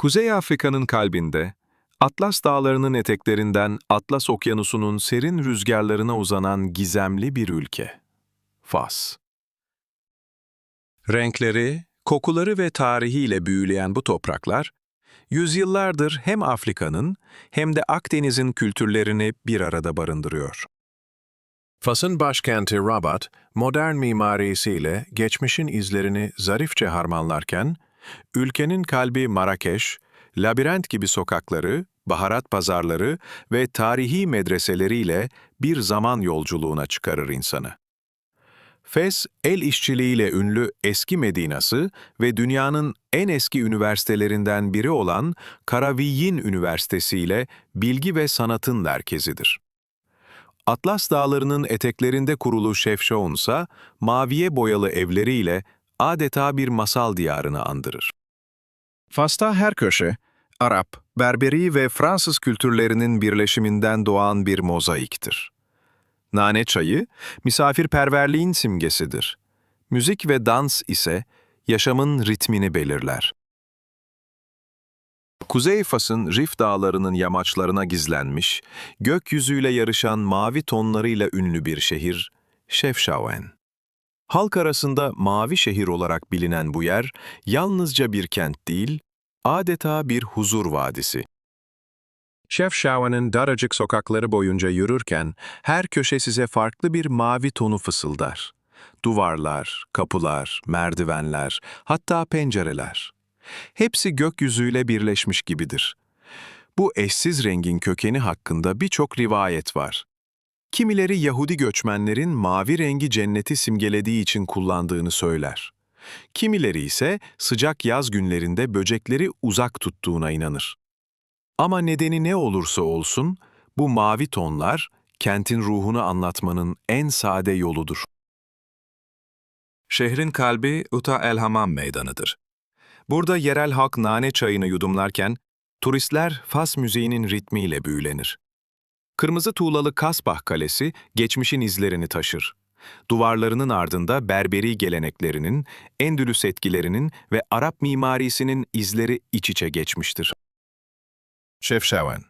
Kuzey Afrika'nın kalbinde, Atlas Dağları'nın eteklerinden Atlas Okyanusu'nun serin rüzgarlarına uzanan gizemli bir ülke. Fas. Renkleri, kokuları ve tarihiyle büyüleyen bu topraklar, yüzyıllardır hem Afrika'nın hem de Akdeniz'in kültürlerini bir arada barındırıyor. Fas'ın başkenti Rabat, modern mimarisiyle geçmişin izlerini zarifçe harmanlarken, ülkenin kalbi Marrakeş, labirent gibi sokakları, baharat pazarları ve tarihi medreseleriyle bir zaman yolculuğuna çıkarır insanı. Fes, el işçiliğiyle ünlü eski Medinası ve dünyanın en eski üniversitelerinden biri olan Karaviyyin Üniversitesi ile bilgi ve sanatın merkezidir. Atlas Dağları'nın eteklerinde kurulu Şefşaun ise maviye boyalı evleriyle adeta bir masal diyarını andırır. Fas'ta her köşe, Arap, Berberi ve Fransız kültürlerinin birleşiminden doğan bir mozaiktir. Nane çayı, misafirperverliğin simgesidir. Müzik ve dans ise yaşamın ritmini belirler. Kuzey Fas'ın Rif Dağları'nın yamaçlarına gizlenmiş, gökyüzüyle yarışan mavi tonlarıyla ünlü bir şehir, Şefşaven. Halk arasında mavi şehir olarak bilinen bu yer, yalnızca bir kent değil, adeta bir huzur vadisi. Şefşaven'in daracık sokakları boyunca yürürken, her köşe size farklı bir mavi tonu fısıldar. Duvarlar, kapılar, merdivenler, hatta pencereler. Hepsi gökyüzüyle birleşmiş gibidir. Bu eşsiz rengin kökeni hakkında birçok rivayet var. Kimileri Yahudi göçmenlerin mavi rengi cenneti simgelediği için kullandığını söyler. Kimileri ise sıcak yaz günlerinde böcekleri uzak tuttuğuna inanır. Ama nedeni ne olursa olsun, bu mavi tonlar kentin ruhunu anlatmanın en sade yoludur. Şehrin kalbi Uta El Hamam meydanıdır. Burada yerel halk nane çayını yudumlarken, turistler Fas müziğinin ritmiyle büyülenir. Kırmızı tuğlalı Kasbah Kalesi geçmişin izlerini taşır. Duvarlarının ardında Berberi geleneklerinin, Endülüs etkilerinin ve Arap mimarisinin izleri iç içe geçmiştir. Şefşaven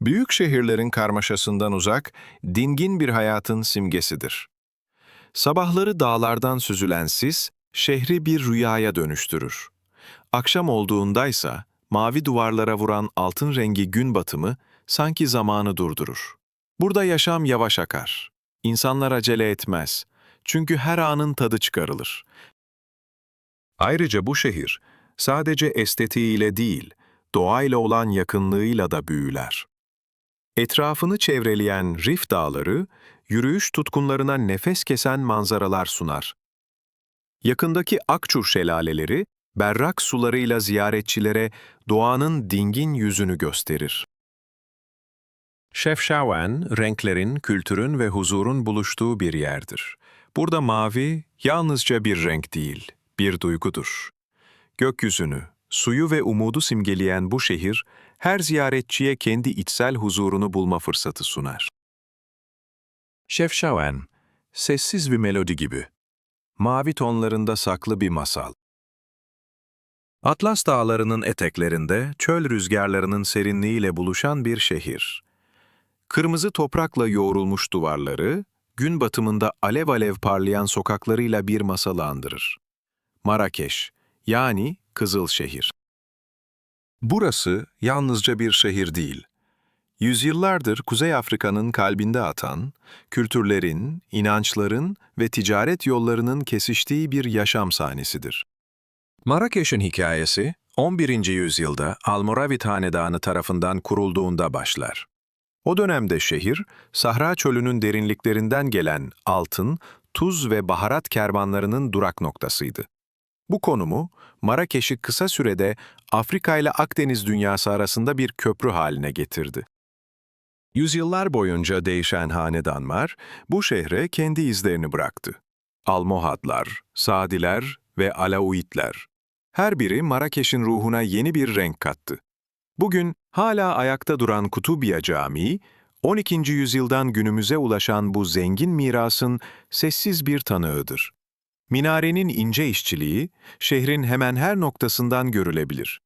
Büyük şehirlerin karmaşasından uzak, dingin bir hayatın simgesidir. Sabahları dağlardan süzülen sis, şehri bir rüyaya dönüştürür. Akşam olduğundaysa, mavi duvarlara vuran altın rengi gün batımı sanki zamanı durdurur. Burada yaşam yavaş akar. İnsanlar acele etmez. Çünkü her anın tadı çıkarılır. Ayrıca bu şehir sadece estetiğiyle değil, doğayla olan yakınlığıyla da büyüler. Etrafını çevreleyen Rif Dağları, yürüyüş tutkunlarına nefes kesen manzaralar sunar. Yakındaki Akçur şelaleleri, berrak sularıyla ziyaretçilere doğanın dingin yüzünü gösterir. Şefşaven, renklerin, kültürün ve huzurun buluştuğu bir yerdir. Burada mavi yalnızca bir renk değil, bir duygudur. Gökyüzünü, suyu ve umudu simgeleyen bu şehir, her ziyaretçiye kendi içsel huzurunu bulma fırsatı sunar. Şefşaven, sessiz bir melodi gibi. Mavi tonlarında saklı bir masal. Atlas dağlarının eteklerinde çöl rüzgarlarının serinliğiyle buluşan bir şehir. Kırmızı toprakla yoğrulmuş duvarları, gün batımında alev alev parlayan sokaklarıyla bir masalı andırır. Marrakeş, yani Kızılşehir. Burası yalnızca bir şehir değil. Yüzyıllardır Kuzey Afrika'nın kalbinde atan, kültürlerin, inançların ve ticaret yollarının kesiştiği bir yaşam sahnesidir. Marrakeş'in hikayesi, 11. yüzyılda Almoravid Hanedanı tarafından kurulduğunda başlar. O dönemde şehir, Sahra Çölü'nün derinliklerinden gelen altın, tuz ve baharat kervanlarının durak noktasıydı. Bu konumu, Marrakeş'i kısa sürede Afrika ile Akdeniz dünyası arasında bir köprü haline getirdi. Yüzyıllar boyunca değişen hanedanlar, bu şehre kendi izlerini bıraktı. Almohadlar, Sadiler ve Alauitler. Her biri Marrakeş'in ruhuna yeni bir renk kattı. Bugün hala ayakta duran Kutubiye Camii, 12. yüzyıldan günümüze ulaşan bu zengin mirasın sessiz bir tanığıdır. Minarenin ince işçiliği, şehrin hemen her noktasından görülebilir.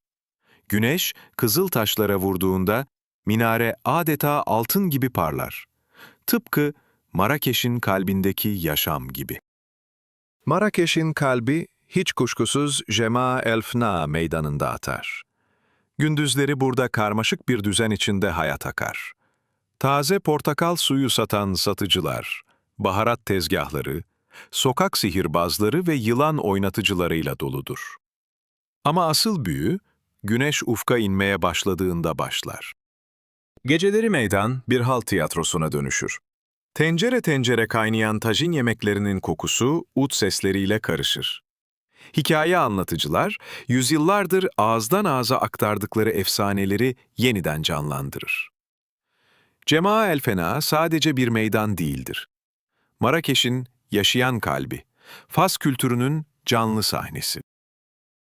Güneş, kızıl taşlara vurduğunda minare adeta altın gibi parlar. Tıpkı Marrakeş'in kalbindeki yaşam gibi. Marrakeş'in kalbi hiç kuşkusuz Cema Elfna meydanında atar. Gündüzleri burada karmaşık bir düzen içinde hayat akar. Taze portakal suyu satan satıcılar, baharat tezgahları, sokak sihirbazları ve yılan oynatıcılarıyla doludur. Ama asıl büyü, güneş ufka inmeye başladığında başlar. Geceleri meydan bir halk tiyatrosuna dönüşür. Tencere tencere kaynayan tajin yemeklerinin kokusu ut sesleriyle karışır. Hikaye anlatıcılar, yüzyıllardır ağızdan ağza aktardıkları efsaneleri yeniden canlandırır. Cema El Fena sadece bir meydan değildir. Marrakeş'in yaşayan kalbi, Fas kültürünün canlı sahnesi.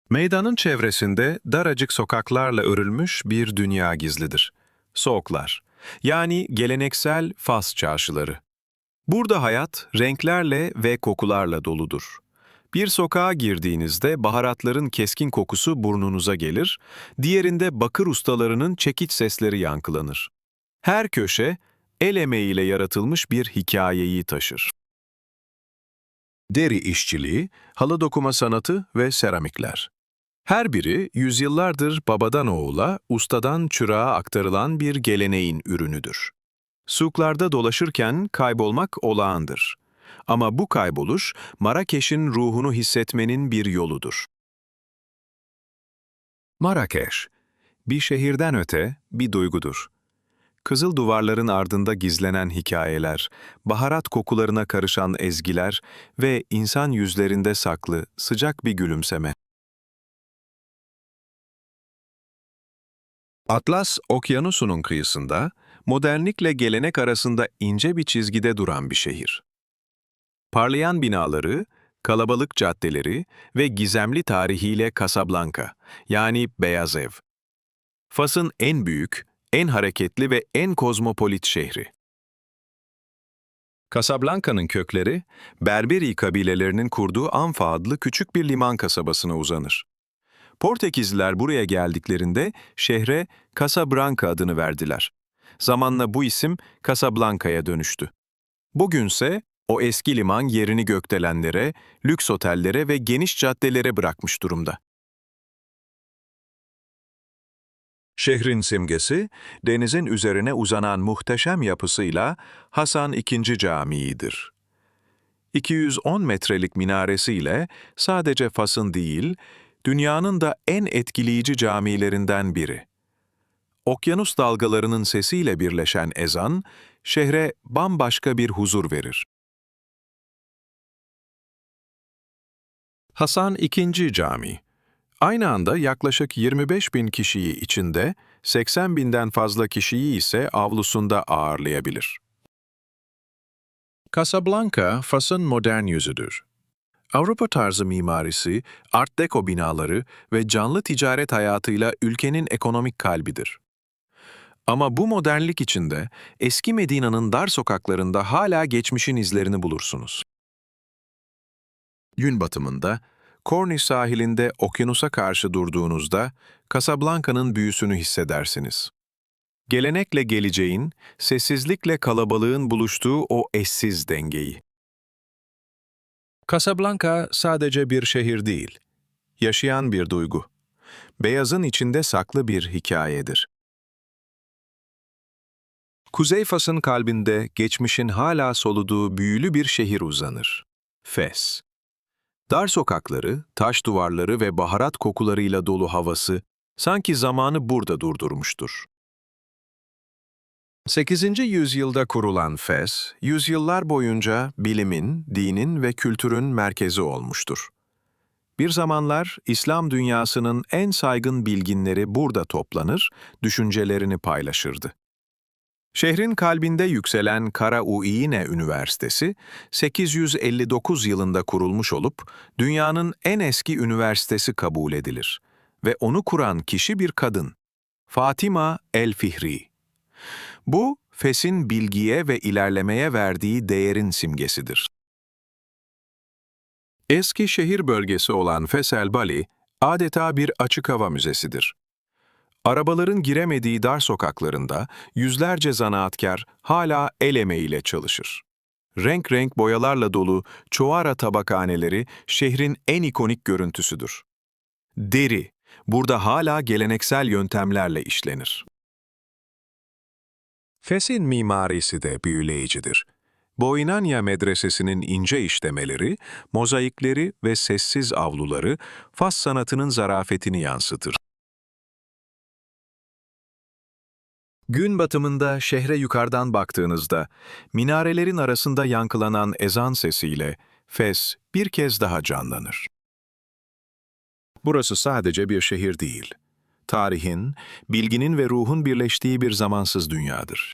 Meydanın çevresinde daracık sokaklarla örülmüş bir dünya gizlidir. Soğuklar, yani geleneksel Fas çarşıları. Burada hayat renklerle ve kokularla doludur. Bir sokağa girdiğinizde baharatların keskin kokusu burnunuza gelir, diğerinde bakır ustalarının çekiç sesleri yankılanır. Her köşe el emeğiyle yaratılmış bir hikayeyi taşır. Deri işçiliği, halı dokuma sanatı ve seramikler. Her biri yüzyıllardır babadan oğula, ustadan çırağa aktarılan bir geleneğin ürünüdür. Suklarda dolaşırken kaybolmak olağandır. Ama bu kayboluş, Marrakeş'in ruhunu hissetmenin bir yoludur. Marrakeş, bir şehirden öte bir duygudur. Kızıl duvarların ardında gizlenen hikayeler, baharat kokularına karışan ezgiler ve insan yüzlerinde saklı sıcak bir gülümseme. Atlas, okyanusunun kıyısında, modernlikle gelenek arasında ince bir çizgide duran bir şehir. Parlayan binaları, kalabalık caddeleri ve gizemli tarihiyle Casablanca, yani Beyaz Ev. Fas'ın en büyük, en hareketli ve en kozmopolit şehri. Casablanca'nın kökleri, Berberi kabilelerinin kurduğu Anfa adlı küçük bir liman kasabasına uzanır. Portekizliler buraya geldiklerinde şehre Casablanca adını verdiler. Zamanla bu isim Casablanca'ya dönüştü. Bugünse o eski liman yerini gökdelenlere, lüks otellere ve geniş caddelere bırakmış durumda. Şehrin simgesi, denizin üzerine uzanan muhteşem yapısıyla Hasan II. Camii'dir. 210 metrelik minaresiyle sadece Fas'ın değil, dünyanın da en etkileyici camilerinden biri. Okyanus dalgalarının sesiyle birleşen ezan, şehre bambaşka bir huzur verir. Hasan II. Camii Aynı anda yaklaşık 25 bin kişiyi içinde, 80 binden fazla kişiyi ise avlusunda ağırlayabilir. Casablanca, Fas'ın modern yüzüdür. Avrupa tarzı mimarisi, Art Deco binaları ve canlı ticaret hayatıyla ülkenin ekonomik kalbidir. Ama bu modernlik içinde eski Medina'nın dar sokaklarında hala geçmişin izlerini bulursunuz. Gün batımında, Cornish sahilinde okyanusa karşı durduğunuzda Casablanca'nın büyüsünü hissedersiniz. Gelenekle geleceğin, sessizlikle kalabalığın buluştuğu o eşsiz dengeyi. Casablanca sadece bir şehir değil, yaşayan bir duygu. Beyazın içinde saklı bir hikayedir. Kuzey Fas'ın kalbinde geçmişin hala soluduğu büyülü bir şehir uzanır. Fes. Dar sokakları, taş duvarları ve baharat kokularıyla dolu havası sanki zamanı burada durdurmuştur. 8. yüzyılda kurulan Fes, yüzyıllar boyunca bilimin, dinin ve kültürün merkezi olmuştur. Bir zamanlar İslam dünyasının en saygın bilginleri burada toplanır, düşüncelerini paylaşırdı. Şehrin kalbinde yükselen Kara Uiyine Üniversitesi, 859 yılında kurulmuş olup dünyanın en eski üniversitesi kabul edilir ve onu kuran kişi bir kadın, Fatima El-Fihri. Bu, Fes'in bilgiye ve ilerlemeye verdiği değerin simgesidir. Eski şehir bölgesi olan Fes El Bali, adeta bir açık hava müzesidir. Arabaların giremediği dar sokaklarında yüzlerce zanaatkar hala el emeğiyle çalışır. Renk renk boyalarla dolu çoğara tabakhaneleri şehrin en ikonik görüntüsüdür. Deri, burada hala geleneksel yöntemlerle işlenir. Fes'in mimarisi de büyüleyicidir. Boinanya Medresesi'nin ince işlemeleri, mozaikleri ve sessiz avluları Fas sanatının zarafetini yansıtır. Gün batımında şehre yukarıdan baktığınızda, minarelerin arasında yankılanan ezan sesiyle Fes bir kez daha canlanır. Burası sadece bir şehir değil. Tarihin, bilginin ve ruhun birleştiği bir zamansız dünyadır.